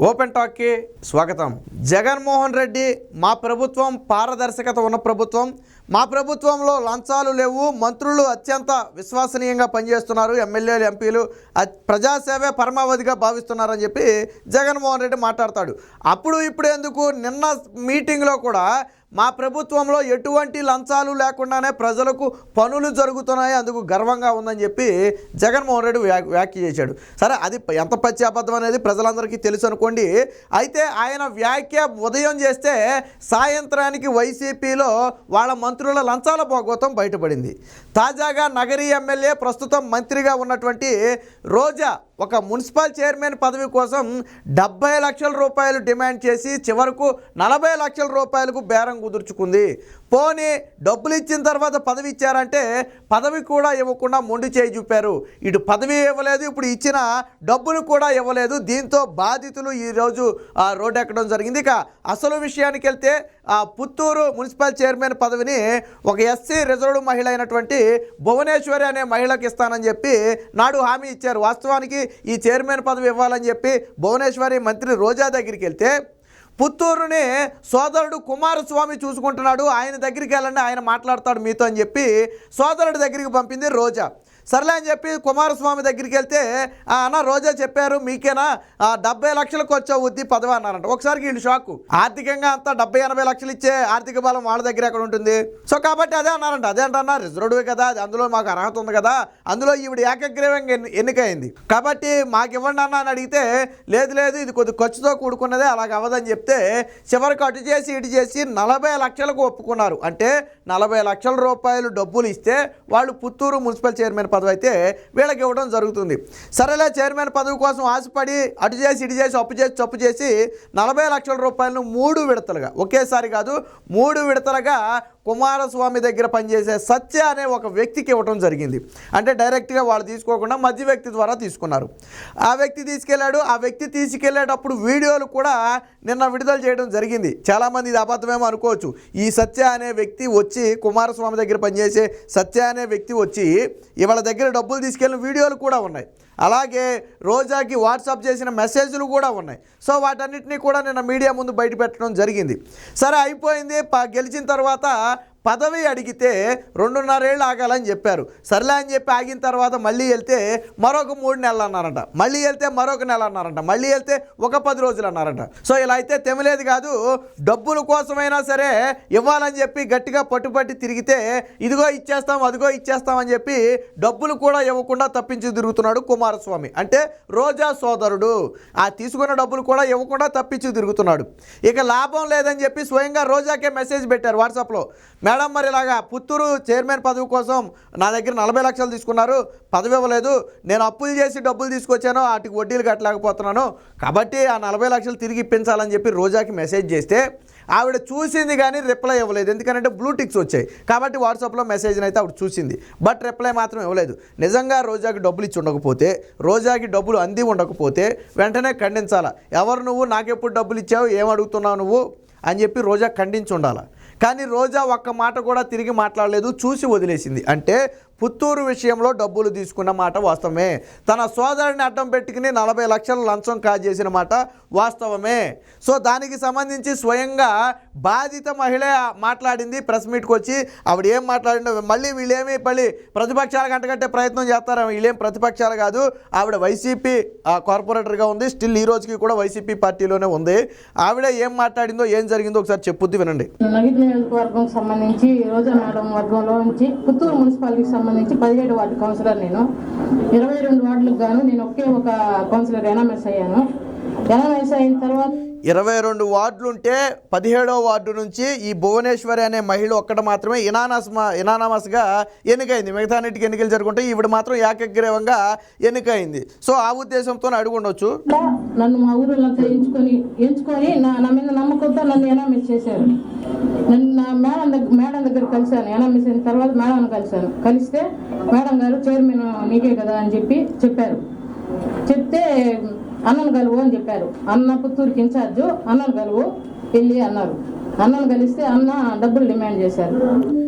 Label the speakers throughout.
Speaker 1: Open టాక్కి స్వాగతం. జగన్మోహన్ రెడ్డి మా ప్రభుత్వం పారదర్శకత ఉన్న ప్రభుత్వం. మా ప్రభుత్వంలో లంచాలు లేవు మంత్రులు అత్యంత విశ్వసనీయంగా పనిచేస్తున్నారు ఎమ్మెల్యేలు ఎంపీలు. ప్రజాసేవే పరమావధిగా భావిస్తున్నారని చెప్పి జగన్మోహన్ రెడ్డి మాట్లాడతాడు. అప్పుడు ఇప్పుడు ఎందుకు నిన్న మీటింగ్లో కూడా మా ప్రభుత్వంలో ఎటువంటి లంచాలు లేకుండానే ప్రజలకు పనులు జరుగుతున్నాయి అందుకు గర్వంగా ఉందని చెప్పి జగన్మోహన్ రెడ్డి వ్యా వ్యాఖ్య చేశాడు. సరే అది ఎంత పచ్చి అబద్ధం అనేది ప్రజలందరికీ తెలుసు అనుకోండి. అయితే ఆయన వ్యాఖ్య ఉదయం చేస్తే సాయంత్రానికి వైసీపీలో వాళ్ళ మంత్రుల లంచాల భోగోతం బయటపడింది. తాజాగా నగరీ ఎమ్మెల్యే ప్రస్తుతం మంత్రిగా ఉన్నటువంటి రోజా ఒక మున్సిపల్ చైర్మన్ పదవి కోసం డెబ్బై లక్షల రూపాయలు డిమాండ్ చేసి చివరకు నలభై లక్షల రూపాయలకు బేరం కుదుర్చుకుంది. పోనీ డబ్బులు ఇచ్చిన తర్వాత పదవి ఇచ్చారంటే పదవి కూడా ఇవ్వకుండా మొండి చేయి చూపారు. ఇటు పదవి ఇవ్వలేదు ఇప్పుడు ఇచ్చిన డబ్బులు కూడా ఇవ్వలేదు. దీంతో బాధితులు ఈరోజు ఆ, రోడ్డు ఎక్కడం జరిగింది. ఇక అసలు విషయానికి వెళ్తే ఆ పుత్తూరు మున్సిపల్ చైర్మన్ పదవిని ఒక ఎస్సీ రిజర్వ్డ్ మహిళ అయినటువంటి భువనేశ్వరి అనే మహిళకి ఇస్తానని చెప్పి నాడు హామీ ఇచ్చారు. వాస్తవానికి ఈ చైర్మన్ పదవి ఇవ్వాలని చెప్పి భువనేశ్వరి మంత్రి రోజా దగ్గరికి వెళ్తే పుత్తూరుని సోదరుడు కుమారస్వామి చూసుకుంటున్నాడు. ఆయన దగ్గరికి వెళ్ళండి ఆయన మాట్లాడతాడు మీతో అని చెప్పి సోదరుడి దగ్గరికి పంపింది రోజా. సర్లే అని చెప్పి కుమారస్వామి దగ్గరికి వెళ్తే అన్న రోజా చెప్పారు మీకేనా? ఆ, డెబ్బై లక్షలకు వచ్చే ఉద్ది పదవి? అన్నారంట. ఒకసారి వీళ్ళు షాక్. ఆర్థికంగా అంతా డెబ్బై ఎనభై లక్షలు ఇచ్చే ఆర్థిక బలం వాళ్ళ దగ్గర ఎక్కడ ఉంటుంది? సో కాబట్టి అదే అన్నారంట. అదే అంటన్నా రిజర్వ్డ్ కదా అది అందులో మాకు అర్హత ఉంది కదా అందులో ఈవిడ ఏకగ్రీవంగా ఎన్ని ఎన్నికైంది. కాబట్టి మాకు ఇవ్వండి అన్న అని అడిగితే లేదు లేదు ఇది కొద్ది ఖర్చుతో కూడుకున్నదే అలాగ అవ్వదని చెప్తే చివరికి అటు చేసి ఇటు చేసి నలభై లక్షలకు ఒప్పుకున్నారు. అంటే నలభై లక్షల రూపాయలు డబ్బులు ఇస్తే వాళ్ళు పుత్తూరు మున్సిపల్ చైర్మన్ పదవి అయితే వీళ్ళకి ఇవ్వడం జరుగుతుంది. సరేలే చైర్మన్ పదవి కోసం ఆశపడి అటు చేసి ఇటు చేసి అప్పు చేసి చప్పు చేసి నలభై లక్షల రూపాయలను మూడు విడతలుగా ఒకేసారి కాదు మూడు విడతలుగా కుమారస్వామి దగ్గర పనిచేసే సత్య అనే ఒక వ్యక్తికి ఇవ్వటం జరిగింది. అంటే డైరెక్ట్గా వాళ్ళు తీసుకోకుండా మధ్య వ్యక్తి ద్వారా తీసుకున్నారు. ఆ వ్యక్తి తీసుకెళ్ళాడు. ఆ వ్యక్తి తీసుకెళ్ళేటప్పుడు వీడియోలు కూడా నిన్న విడుదల చేయడం జరిగింది. చాలామంది ఇది అబద్ధమేమో అనుకోవచ్చు. ఈ సత్య అనే వ్యక్తి వచ్చి కుమారస్వామి దగ్గర పనిచేసే సత్య అనే వ్యక్తి వచ్చి ఇవాళ దగ్గర డబ్బులు తీసుకెళ్ళిన వీడియోలు కూడా ఉన్నాయి. అలాగే రోజాకి వాట్సాప్ చేసిన మెసేజ్లు కూడా ఉన్నాయి. సో వాటన్నిటిని కూడా నిన్న మీడియా ముందు బయట పెట్టడం జరిగింది. సరే అయిపోయింది. ప- గెలిచిన తర్వాత పదవి అడిగితే రెండున్నరేళ్ళు ఆగాలని చెప్పారు. సర్లే అని చెప్పి ఆగిన తర్వాత మళ్ళీ వెళ్తే మరొక మూడు నెలలు అన్నారంట. మళ్ళీ వెళ్తే మరొక నెల అన్నారంట. మళ్ళీ వెళ్తే ఒక పది రోజులు అన్నారంట. సో ఇలా అయితే తెమలేదు కాదు డబ్బుల కోసమైనా సరే ఇవ్వాలని చెప్పి గట్టిగా పట్టుపట్టి తిరిగితే ఇదిగో ఇచ్చేస్తాం అదిగో ఇచ్చేస్తాం అని చెప్పి డబ్బులు కూడా ఇవ్వకుండా తప్పించి తిరుగుతున్నాడు కుమారస్వామి. అంటే రోజా సోదరుడు ఆ తీసుకున్న డబ్బులు కూడా ఇవ్వకుండా తప్పించి తిరుగుతున్నాడు. ఇక లాభం లేదని చెప్పి స్వయంగా రోజాకే మెసేజ్ పెట్టారు వాట్సాప్లో. మేడం మరి ఇలాగా పుత్తూరు చైర్మన్ పదవి కోసం నా దగ్గర నలభై లక్షలు తీసుకున్నారు. పదవి ఇవ్వలేదు. నేను అప్పులు చేసి డబ్బులు తీసుకొచ్చాను. వాటికి వడ్డీలు కట్టలేకపోతున్నాను. కాబట్టి ఆ నలభై లక్షలు తిరిగి ఇప్పించాలని చెప్పి రోజాకి మెసేజ్ చేస్తే ఆవిడ చూసింది కానీ రిప్లై ఇవ్వలేదు. ఎందుకంటే బ్లూటిక్స్ వచ్చాయి. కాబట్టి వాట్సాప్లో మెసేజ్ని అయితే ఆవిడ చూసింది. బట్ రిప్లై మాత్రం ఇవ్వలేదు. నిజంగా రోజాకి డబ్బులు ఇచ్చి ఉండకపోతే రోజాకి డబ్బులు అంది ఉండకపోతే వెంటనే ఖండించాలా? ఎవరు నువ్వు? నాకెప్పుడు డబ్బులు ఇచ్చావు? ఏం అడుగుతున్నావు నువ్వు? అని చెప్పి రోజా ఖండించి ఉండాల? కానీ రోజా ఒక్క మాట కూడా తిరిగి మాట్లాడలేదు చూసి వదిలేసింది. అంటే పుత్తూరు విషయంలో డబ్బులు తీసుకున్న మాట వాస్తవమే. తన సోదరుని అడ్డం పెట్టుకుని నలభై లక్షల లంచం కాజేసిన మాట వాస్తవమే. సో దానికి సంబంధించి స్వయంగా బాధిత మహిళ మాట్లాడింది ప్రెస్ మీట్కి వచ్చి ఆవిడ ఏం మాట్లాడిందో మళ్ళీ వీళ్ళేమి మళ్ళీ ప్రతిపక్షాలు గంటగట్టే ప్రయత్నం చేస్తారు? వీళ్ళేం ప్రతిపక్షాలు కాదు. ఆవిడ వైసీపీ కార్పొరేటర్గా ఉంది. స్టిల్ ఈ రోజుకి కూడా వైసీపీ పార్టీలోనే ఉంది. ఆవిడ ఏం మాట్లాడిందో ఏం జరిగిందో ఒకసారి చెప్పుద్ది వినండి.
Speaker 2: నియోజకవర్గం సంబంధించి రోజా మేడం వర్గంలో నుంచి పుత్తూరు మున్సిపాలిటీకి సంబంధించి పదిహేడు వార్డు కౌన్సిలర్ నేను. ఇరవై రెండు వార్డులకు గాను నేను ఒకే ఒక కౌన్సిలర్ ఎనామెస్ అయ్యాను. ఎనామెస్ అయిన తర్వాత
Speaker 1: ఇరవై రెండు వార్డులు ఉంటే పదిహేడో వార్డు నుంచి ఈ భువనేశ్వరి అనే మహిళ ఒక్కటి మాత్రమే ఇనానాస్ ఇనానామస్గా ఎన్నికైంది. మిగతా ఎన్నికలు జరుగుంటే ఈవిడ మాత్రం ఏకగ్రీవంగా ఎన్నికైంది. సో ఆ ఉద్దేశంతో అడుగు ఉండొచ్చు.
Speaker 2: నన్ను మా ఊరిలో ఎంచుకొని ఎంచుకొని నా మీద నమ్మకంతో నన్ను ఎనామిస్ చేశారు. నన్ను నా మేడం దగ్గర మేడం దగ్గర కలిశాను. ఎనామిస్ అయిన తర్వాత మేడం కలిశాను. కలిస్తే మేడం గారు చైర్మన్ నీకే కదా అని చెప్పి చెప్పారు. చెప్తే అన్నను కలువు అని చెప్పారు. అన్న పుత్తూరుకి ఇన్ఛార్జ్ అన్నను కలువు వెళ్ళి అన్నారు. అన్నను కలిస్తే అన్న డబ్బులు డిమాండ్ చేశారు.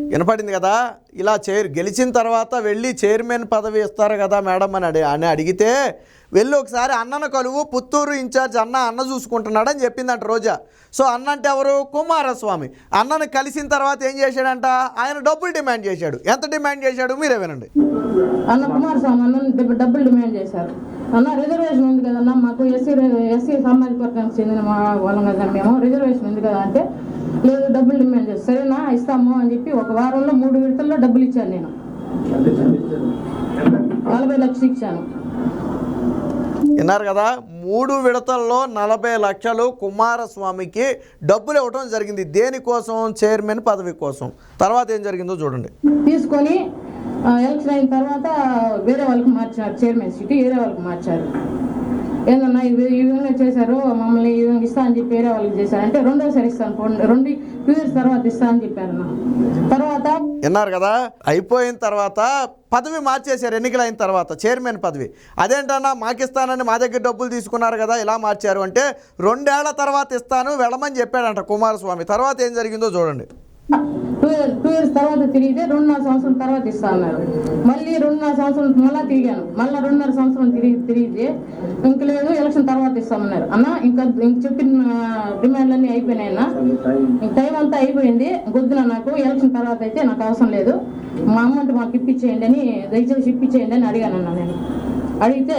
Speaker 1: వినపడింది కదా? ఇలా చైర్ గెలిచిన తర్వాత వెళ్ళి చైర్మన్ పదవి ఇస్తారు కదా మేడం అని అడి అని అడిగితే వెళ్ళి ఒకసారి అన్నను కలువు పుత్తూరు ఇన్ఛార్జ్ అన్న అన్న చూసుకుంటున్నాడని చెప్పిందంట రోజా. సో అన్న అంటే ఎవరు? కుమారస్వామి. అన్నను కలిసిన తర్వాత ఏం చేశాడంట? ఆయన డబ్బులు డిమాండ్ చేశాడు. ఎంత డిమాండ్ చేశాడు? మీరే వినండి.
Speaker 2: అన్న కుమారస్వామి అన్న డబ్బు- డబ్బులు డిమాండ్ చేశారు. అన్న రిజర్వేషన్ ఉంది కదన్నా మాకు ఎస్సీ ఎస్సీ సామాజిక వర్గానికి చెందిన మా వాళ్ళం కదా మేము. రిజర్వేషన్ ఉంది కదా అంటే లేదు డబ్బులు డిమాండ్ చేస్తారు సరేనా ఇస్తాము అని చెప్పి ఒక వారంలో మూడు విడతల్లో డబ్బులు ఇచ్చాను నేను. నలభై లక్షలు ఇచ్చాను.
Speaker 1: విన్నారు కదా మూడు విడతల్లో నలభై లక్షలు కుమారస్వామికి డబ్బులు ఇవ్వడం జరిగింది. దేనికోసం? చైర్మన్ పదవి కోసం. తర్వాత ఏం జరిగిందో చూడండి.
Speaker 2: తీసుకొని ఎలక్షన్ అయిన తర్వాత వేరే వాళ్ళకి మార్చారు చైర్మన్ సీట్ వేరే వాళ్ళకి మార్చారు. ఏందన్నా ఇది ఈ విధంగా చేశారు మమ్మల్ని ఈ విధంగా ఇస్తా అని చెప్పి వేరే వాళ్ళకి చేశారు. అంటే రెండోసారి ఇస్తాను రెండు టూ ఇయర్స్ తర్వాత ఇస్తా అని చెప్పారు తర్వాత
Speaker 1: విన్నారు కదా అయిపోయిన తర్వాత పదవి మార్చేశారు ఎన్నికలైన తర్వాత చైర్మన్ పదవి. అదేంటన్నా మాకిస్తానని మా దగ్గర డబ్బులు తీసుకున్నారు కదా ఇలా మార్చారు అంటే రెండేళ్ళ తర్వాత ఇస్తాను వెళ్ళమని చెప్పాడంట కుమారస్వామి. తర్వాత ఏం జరిగిందో చూడండి.
Speaker 2: టూ ఇయర్స్ టూ ఇయర్స్ తర్వాత తిరిగితే రెండున్నర సంవత్సరం తర్వాత ఇస్తా అన్నారు. మళ్ళీ రెండున్నర సంవత్సరం మళ్ళీ తిరిగాను. మళ్ళీ రెండున్నర సంవత్సరం తిరిగి తిరిగితే ఇంక లేదు ఎలక్షన్ తర్వాత ఇస్తామన్నారు. అన్న ఇంకా ఇంక చెప్పిన డిమాండ్లన్నీ అయిపోయినాయన్నా ఇంక టైం అంతా అయిపోయింది. గొద్దున నాకు ఎలక్షన్ తర్వాత అయితే నాకు అవసరం లేదు. మా అమౌంట్ మాకు ఇప్పించేయండి అని దయచేసి ఇప్పించేయండి అని అడిగాను అన్న నేను. అడిగితే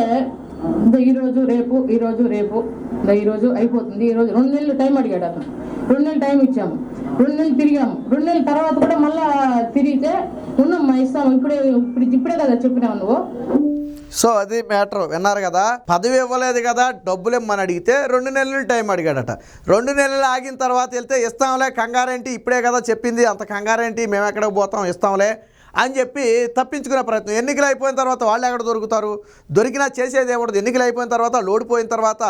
Speaker 2: ఈరోజు రేపు ఈరోజు రేపు ఈరోజు అయిపోతుంది. ఈరోజు రెండు నెలలు టైం అడిగాడు అతను. రెండు నెలలు టైం ఇచ్చాము. రెండు నెలలు తిరిగాము రెండు నెలల తర్వాత కూడా మళ్ళా తిరిగితే ఉన్నమ్మా ఇస్తాం. ఇప్పుడే ఇప్పుడు ఇప్పుడే కదా చెప్పినావు నువ్వు.
Speaker 1: సో అది మ్యాటర్. విన్నారు కదా? పదవి ఇవ్వలేదు కదా? డబ్బులు ఇమ్మని అడిగితే రెండు నెలలు టైం అడిగాడట. రెండు నెలలు ఆగిన తర్వాత వెళ్తే ఇస్తాంలే కంగారేంటి? ఇప్పుడే కదా చెప్పింది. అంత కంగారేంటి? మేము ఎక్కడికి పోతాం? ఇస్తాంలే. అని చెప్పి తప్పించుకునే ప్రయత్నం. ఎన్నికలు అయిపోయిన తర్వాత వాళ్ళు ఎక్కడ దొరుకుతారు? దొరికినా చేసేది ఏముంటుంది ఎన్నికలు అయిపోయిన తర్వాత లోడిపోయిన తర్వాత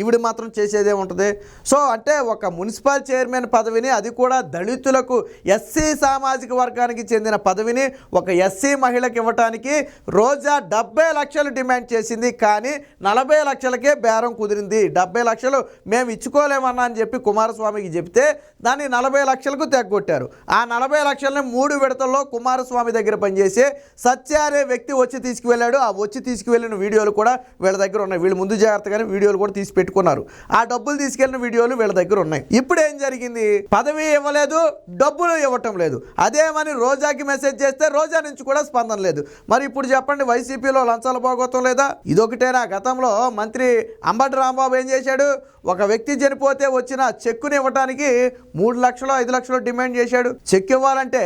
Speaker 1: ఈవిడ మాత్రం చేసేదే ఉంటుంది. సో అంటే ఒక మున్సిపల్ చైర్మన్ పదవిని అది కూడా దళితులకు ఎస్సీ సామాజిక వర్గానికి చెందిన పదవిని ఒక ఎస్సీ మహిళకి ఇవ్వటానికి రోజా డెబ్బై లక్షలు డిమాండ్ చేసింది. కానీ నలభై లక్షలకే బేరం కుదిరింది. డెబ్బై లక్షలు మేము ఇచ్చుకోలేమన్నా అని చెప్పి కుమారస్వామికి చెప్తే దాన్ని నలభై లక్షలకు తెగ్గొట్టారు. ఆ నలభై లక్షలని మూడు విడతల్లో కుమారస్వామి దగ్గర పనిచేసే సత్య అనే వ్యక్తి వచ్చి తీసుకువెళ్ళాడు. ఆ వచ్చి తీసుకువెళ్ళిన వీడియోలు కూడా వీళ్ళ దగ్గర ఉన్నాయి. వీళ్ళు ముందు జాగ్రత్తగానే వీడియోలు కూడా తీసి పెట్టుకున్నారు. ఆ డబ్బులు తీసుకెళ్ళిన వీడియోలు వీళ్ళ దగ్గర ఉన్నాయి. ఇప్పుడు ఏం జరిగింది? పదవి ఇవ్వలేదు డబ్బులు ఇవ్వటం లేదు. అదేమని రోజాకి మెసేజ్ చేస్తే రోజా నుంచి కూడా స్పందన లేదు. మరి ఇప్పుడు చెప్పండి వైసీపీలో లంచాలు పోగొట్టం లేదా? ఇదొకటేనా గతంలో మంత్రి అంబటి రాంబాబు ఏం చేశాడు? ఒక వ్యక్తి చనిపోతే వచ్చిన చెక్కుని ఇవ్వడానికి మూడు లక్షలు ఐదు లక్షలు డిమాండ్ చేశాడు. చెక్ ఇవ్వాలంటే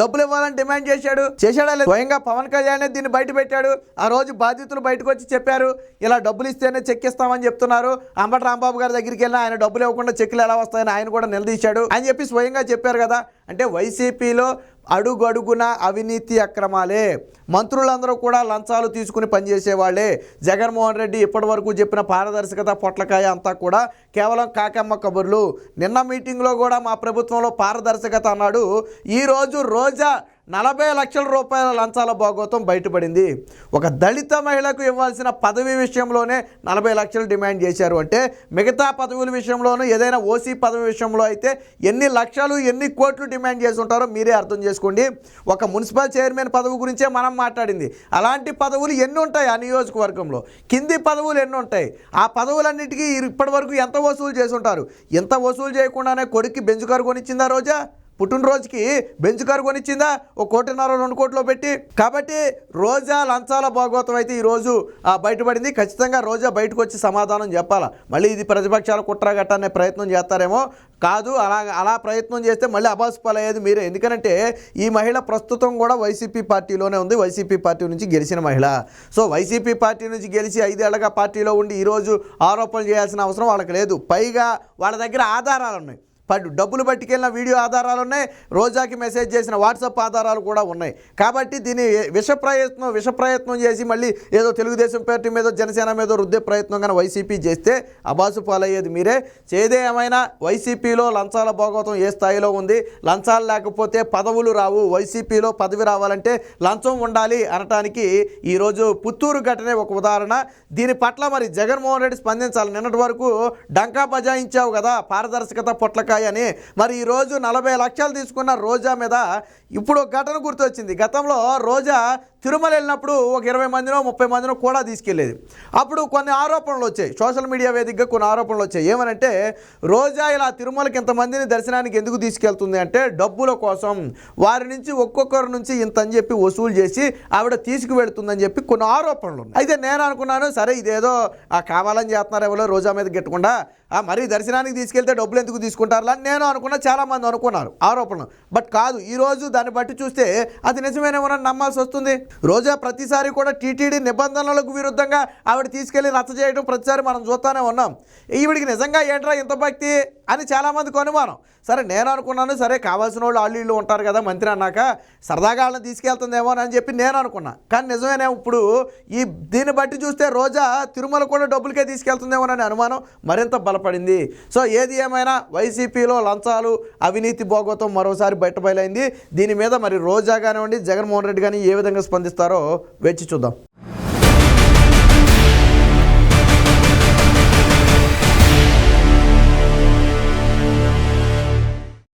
Speaker 1: డబ్బులు ఇవ్వాలని డిమాండ్ చేశాడు. చేశాడా. లేదు? స్వయంగా పవన్ కళ్యాణ్ దీన్ని బయట పెట్టాడు. ఆ రోజు బాధితులు బయటకు వచ్చి చెప్పారు ఇలా డబ్బులు ఇస్తేనే చెక్ ఇస్తామని చెప్తున్నారు. అంబటి రాంబాబు గారి దగ్గరికి వెళ్ళినా ఆయన డబ్బులు ఇవ్వకుండా చెక్కులు ఎలా వస్తాయని ఆయన కూడా నిలదీశాడు. అని చెప్పి స్వయంగా చెప్పారు కదా. అంటే వైసీపీలో అడుగడుగున అవినీతి అక్రమాలే. మంత్రులందరూ కూడా లంచాలు తీసుకుని పనిచేసేవాళ్ళే జగన్మోహన్ రెడ్డి ఇప్పటి వరకు చెప్పిన పారదర్శకత పొట్లకాయ అంతా కూడా కేవలం కాకమ్మ కబుర్లు. నిన్న మీటింగ్లో కూడా మా ప్రభుత్వంలో పారదర్శకత అన్నాడు. ఈరోజు రోజా నలభై లక్షల రూపాయల లంచాల భాగోతం బయటపడింది. ఒక దళిత మహిళకు ఇవ్వాల్సిన పదవి విషయంలోనే నలభై లక్షలు డిమాండ్ చేశారు. అంటే మిగతా పదవుల విషయంలోనూ ఏదైనా ఓసీ పదవి విషయంలో అయితే ఎన్ని లక్షలు ఎన్ని కోట్లు డిమాండ్ చేసి ఉంటారో మీరే అర్థం చేసుకోండి. ఒక మున్సిపల్ చైర్మన్ పదవి గురించే మనం మాట్లాడింది. అలాంటి పదవులు ఎన్ని ఉంటాయి ఆ నియోజకవర్గంలో? కింది పదవులు ఎన్ని ఉంటాయి? ఆ పదవులన్నిటికీ ఇప్పటి వరకు ఎంత వసూలు చేసి ఉంటారు ఎంత వసూలు చేయకుండానే కొడుక్కి బెంచ్ కారు కొనిచ్చిందా రోజా? పుట్టినరోజుకి బెంచ్ కారు కొనిచ్చిందా? ఒక కోటిన్నర రెండు కోట్లో పెట్టి. కాబట్టి రోజా లంచాల భాగవతం అయితే ఈరోజు ఆ, బయటపడింది. ఖచ్చితంగా రోజా బయటకు వచ్చి సమాధానం చెప్పాలా? మళ్ళీ ఇది ప్రతిపక్షాల కుట్ర గట్టనే ప్రయత్నం చేస్తారేమో? కాదు అలా అలా ప్రయత్నం చేస్తే మళ్ళీ అబాస్ పాలయ్యేది మీరే. ఎందుకంటే ఈ మహిళ ప్రస్తుతం కూడా వైసీపీ పార్టీలోనే ఉంది. వైసీపీ పార్టీ నుంచి గెలిచిన మహిళ. సో వైసీపీ పార్టీ నుంచి గెలిచి ఐదేళ్ళగా పార్టీలో ఉండి ఈరోజు ఆరోపణలు చేయాల్సిన అవసరం వాళ్ళకి లేదు. పైగా వాళ్ళ దగ్గర ఆధారాలు ఉన్నాయి. డబ్బులు పట్టుకెళ్ళిన వీడియో ఆధారాలు ఉన్నాయి రోజాకి మెసేజ్ చేసిన వాట్సాప్ ఆధారాలు కూడా ఉన్నాయి. కాబట్టి దీన్ని విష ప్రయత్నం విష ప్రయత్నం చేసి మళ్ళీ ఏదో తెలుగుదేశం పార్టీ మీద జనసేన మీద రుద్దే ప్రయత్నం కానీ వైసీపీ చేస్తే అబాసు పాలయ్యేది మీరే. చేదే ఏమైనా వైసీపీలో లంచాల భోగవతం ఏ స్థాయిలో ఉంది? లంచాలు లేకపోతే పదవులు రావు. వైసీపీలో పదవి రావాలంటే లంచం ఉండాలి అనటానికి ఈరోజు పుత్తూరు ఘటనే ఒక ఉదాహరణ. దీని పట్ల మరి జగన్మోహన్ రెడ్డి స్పందించాలి. నిన్నటి వరకు డంకా బజాయించావు కదా. పారదర్శకత పొట్లకాయ అని మరి ఈరోజు నలభై లక్షలు తీసుకున్న రోజా మీద ఇప్పుడు ఘటన గుర్తొచ్చింది. గతంలో రోజా తిరుమల వెళ్ళినప్పుడు ఒక ఇరవై మందినో ముప్పై మందినో కూడా తీసుకెళ్ళేది అప్పుడు కొన్ని ఆరోపణలు వచ్చాయి. సోషల్ మీడియా వేదికగా కొన్ని ఆరోపణలు వచ్చాయి. ఏమనంటే రోజా ఇలా తిరుమలకి ఇంతమందిని దర్శనానికి ఎందుకు తీసుకెళ్తుంది అంటే డబ్బుల కోసం. వారి నుంచి ఒక్కొక్కరి నుంచి ఇంత అని చెప్పి వసూలు చేసి ఆవిడ తీసుకువెళ్తుందని చెప్పి కొన్ని ఆరోపణలు ఉన్నాయి. అయితే నేను అనుకున్నాను సరే ఇదేదో ఆ కావాలని చేస్తున్నారు ఎవరో రోజా మీద గెట్టకుండా ఆ, మరి దర్శనానికి తీసుకెళ్తే డబ్బులు ఎందుకు తీసుకుంటారు అని నేను అనుకున్న చాలామంది అనుకున్నారు ఆరోపణలు. బట్ కాదు ఈరోజు దాన్ని బట్టి చూస్తే అది నిజమేనేమో నమ్మాల్సి వస్తుంది. రోజా ప్రతిసారి కూడా టీటీడీ నిబంధనలకు విరుద్ధంగా ఆవిడ తీసుకెళ్ళి రచ్చ చేయడం ప్రతిసారి మనం చూస్తూనే ఉన్నాం. ఈవిడికి నిజంగా ఏంట్రా ఇంత భక్తి? అని చాలామందికి అనుమానం. సరే నేను అనుకున్నాను సరే కావాల్సిన వాళ్ళు వాళ్ళు వీళ్ళు ఉంటారు కదా మంత్రి అన్నాక సరదాగా వాళ్ళని తీసుకెళ్తుందేమో అని చెప్పి నేను అనుకున్నా. కానీ నిజమేనే ఇప్పుడు ఈ దీన్ని బట్టి చూస్తే రోజా తిరుమల కూడా డబ్బులకే తీసుకెళ్తుందేమో అనే అనుమానం. మరింత బలపడింది. సో ఏది ఏమైనా వైసీపీలో లంచాలు అవినీతి భోగోతం మరోసారి బయటబయలైంది దీని మీద మరి రోజా కానివ్వండి జగన్మోహన్ రెడ్డి కానీ ఏ విధంగా స్పందిస్తారో వేచి చూద్దాం.